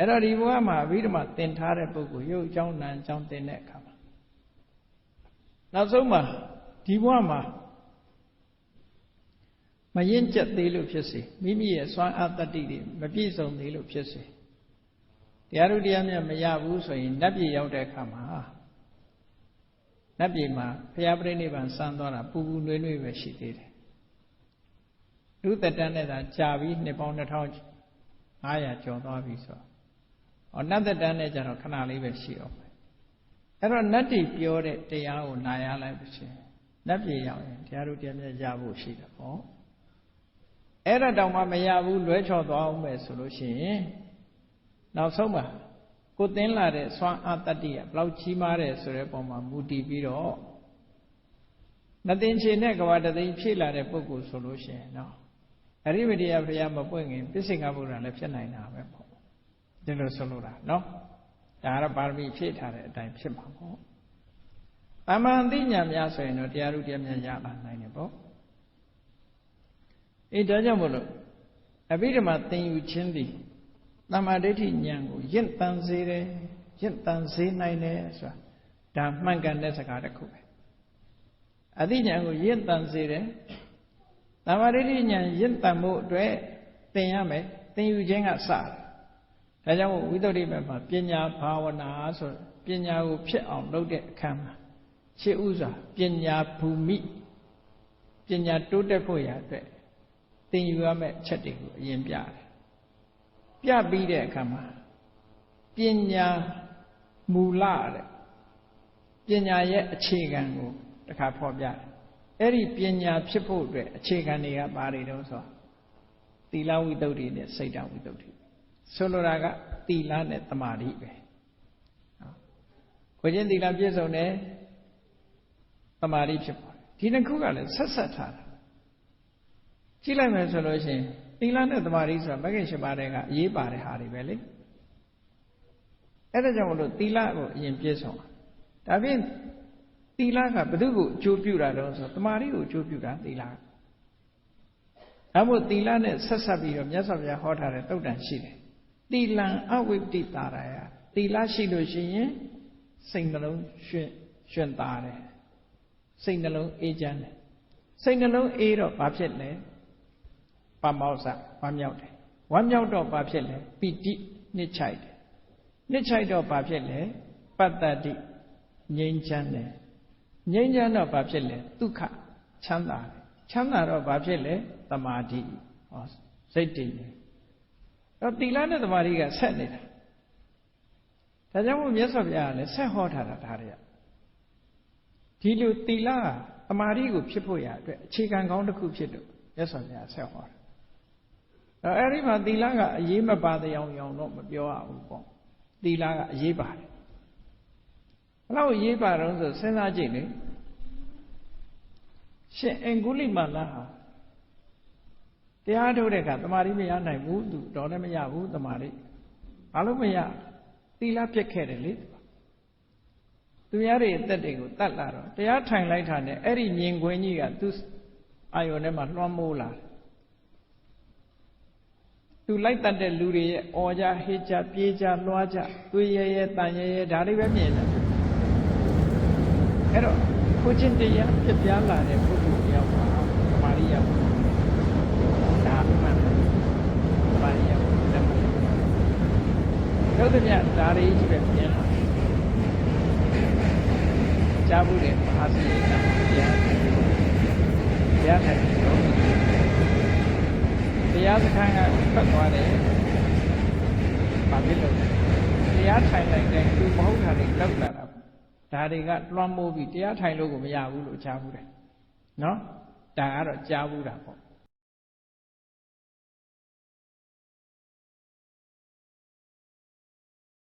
အဲ့တော့ဒီဘဝမှာအဘိဓမ္မာသင်ထားတဲ့ပုဂ္ဂိုလ်ရုပ်အကြောင်းနာမ်အကြောင်းသင်တဲ့အခါမှာနောက်ဆုံးမှာဒီဘဝမှာမရင်ကျက်သေးလို့ဖြစ်စေမိမိရဲ့စွမ်းအားတတ္တိတွေမပြည့်စုံသေးလို့ဖြစ်စေတရားတို့တရားမြတ်မရဘူးဆိုရင်နတ်ပြည်ရောက်တဲ့အခါမှာနတ်ပြည်မှာဘုရားပြိဋိဘံစံသွားတာပူပူနွေးနွေးပဲရှိသေးတယ်လူသက်တမ်းနဲ့သာကြာပြီးနှစ်ပေါင်း2500ကျော်သွားပြီဆို ဟောနတ်သက်တမ်းနဲ့ကျတော့ခဏလေးပဲရှိတော့မယ်အဲ့တော့နတ်တီပြောတဲ့တရားကိုနားရလိုက်ပါရှင်နတ်ပြည်ရောက်ရင်တရားတို့တရားမြတ်ရဖို့ရှိတယ်ပေါ့အဲ့ဒါတောင်မှမရဘူးလွဲချော်သွားအောင်မယ်ဆိုလို့ရှိရင်နောက်ဆုံးမှာကိုသင်လာတဲ့စွမ်းအားတတ္တိကဘလောက်ကြီးမားတယ်ဆိုတဲ့ပုံမှာမူတည်ပြီးတော့မသိချင်တဲ့ကဘာတသိဖြည့်လာတဲ့ပုဂ္ဂိုလ်ဆိုလို့ရှိရင်နော်အရိမတိယဘုရားမပွင့်ခင်ပစ္စေကဗုဒ္ဓလည်းဖြစ်နိုင်တာပဲပေါ့ ဒီလိုဆိုလို့တာနော်ဒါကတော့ပါရမီဖြည့်ထားတဲ့အတိုင်းဖြစ်မှာပေါ့အမှန်သိညာများဆိုရင်တော့တရားဥတရားများရလာနိုင်တယ်ပေါ့အေးဒါကြောင့်မို့လို့အဘိဓမ္မာသင်ယူခြင်းသည်တမ္မာဒိဋ္ဌိဉာဏ်ကိုရင့်တန်စေတယ်ရင့်တန်စေနိုင်တယ်ဆိုတာဒါမှန်ကန်တဲ့စကားတစ်ခုပဲအသိဉာဏ်ကိုရင့်တန်စေတယ်တမ္မာဒိဋ္ဌိဉာဏ်ရင့်တန်မှုအတွက်သင်ရမယ်သင်ယူခြင်းကစတယ် ဒါကြောင့်ဝိသုဒ္ဓိမေမှာပညာဘာဝနာဆိုပညာကိုဖြစ်အောင်လုပ်တဲ့အခါမှာရှေ့ဥစွာပညာဘူမိပညာတိုးတက်ဖို့ရအတွက်သင်ယူရမယ့်အချက်တွေကိုအရင်ပြတယ်ပြပြီးတဲ့အခါမှာပညာမူလတဲ့ပညာရဲ့အခြေခံကိုတခါဖော်ပြတယ်အဲ့ဒီပညာဖြစ်ဖို့အတွက်အခြေခံတွေကဘာတွေတုံးဆိုသီလဝိတ္တုတွေနဲ့စိတ်တဝိတ္တုတွေ ဆိုလိုတာကသီလနဲ့တမာတိပဲကိုချင်းသီလပြည့်စုံတယ်တမာတိဖြစ်ပါတယ်ဒီနှစ်ခုကလည်းဆက်ဆက်ထားတာကြည့်လိုက်မယ်ဆိုလို့ရှိရင်သီလနဲ့တမာတိဆိုတာမဂ္ဂင်၈ပါးတွေကအရေးပါတဲ့ဟာတွေပဲလေအဲ့ဒါကြောင့်မလို့သီလကိုအရင်ပြည့်စုံတာဒါဖြင့်သီလကဘု து ကိုအကျိုးပြုတာတော့ဆိုတမာတိကိုအကျိုးပြုတာသီလအဲမို့သီလနဲ့ဆက်ဆက်ပြီးတော့မြတ်စွာဘုရားဟောထားတဲ့တုတ်တန်ရှိတယ် သီလံအဝိပတိတာရယသီလရှိလို့ရှိရင်စိတ်နှလုံးရွှင်ရွှင်သာတယ်စိတ်နှလုံးအေးချမ်းတယ်စိတ်နှလုံးအေးတော့ဘာဖြစ်လဲပမောဇဝမ်းမြောက်တယ်ဝမ်းမြောက်တော့ဘာဖြစ်လဲပိတိနှစ်ချိုက်တယ်နှစ်ချိုက်တော့ဘာဖြစ်လဲပတ္တတိငြိမ်းချမ်းတယ်ငြိမ်းချမ်းတော့ဘာဖြစ်လဲဒုက္ခချမ်းသာတယ်ချမ်းသာတော့ဘာဖြစ်လဲတမာတိဟောစိတ်တည်တယ် တော့သီလနဲ့တမာတိကဆက်နေတာဒါကြောင့်မို့မြတ်စွာဘုရားကလည်းဆက်ဟောထားတာဒါတွေကဒီလိုသီလကတမာတိကိုဖြစ်ဖို့ရအတွက်အခြေခံကောင်းတစ်ခုဖြစ်လို့မြတ်စွာဘုရားဆက်ဟောတာအဲအဲ့ဒီမှာသီလကအရေးမပါတဲ့အောင်အောင်တော့မပြောရဘူးပေါ့သီလကအရေးပါတယ်ဘလောက်အရေးပါတော့ဆိုစဉ်းစားကြည့်လေရှင်အင်္ဂုလိမာလာဟာ တရားထုတ်တဲ့အခါတမာတိမရနိုင်ဘူးသူတော့လည်းမရဘူးတမာတိဘာလို့မရသီလပြက်ခဲ့တယ်လေသူများတွေအသက်တွေကိုတတ်လာတော့တရားထိုင်လိုက်တာနဲ့အဲ့ဒီမြင်ခွင်းကြီးကသူ့အာယုန်ထဲမှာလွှမ်းမိုးလာတယ်သူလိုက်တတ်တဲ့လူတွေရဲ့အော်ကြဟေးကြပြေးကြလွှားကြသွေးရဲရဲတန်ရဲရဲဒါတွေပဲမြင်တယ်အဲ့တော့ကိုချင်းတရားဖြစ်ပြားလာတဲ့ပုဂ္ဂိုလ်တယောက်ပါသမာရိယဒါအမှန်သမာရိယလက်မ တို့တဲ့မြတ်ဒါတွေကြီးပဲမြင်လာကြားဘူးတယ်မဟာစီရတာတရားတရားထိုင်တော့တရားစခန်းကဖတ်သွားတယ်။ဘာဖြစ်လို့တရားထိုင်လိုက်တဲ့သူမဟုတ်တာတွေလောက်လာတာဒါတွေကလွှမ်းမိုးပြီးတရားထိုင်လို့ကိုမရဘူးလို့ကြားဘူးတယ်။နော်။ဒါကတော့ကြားဘူးတာပေါ့။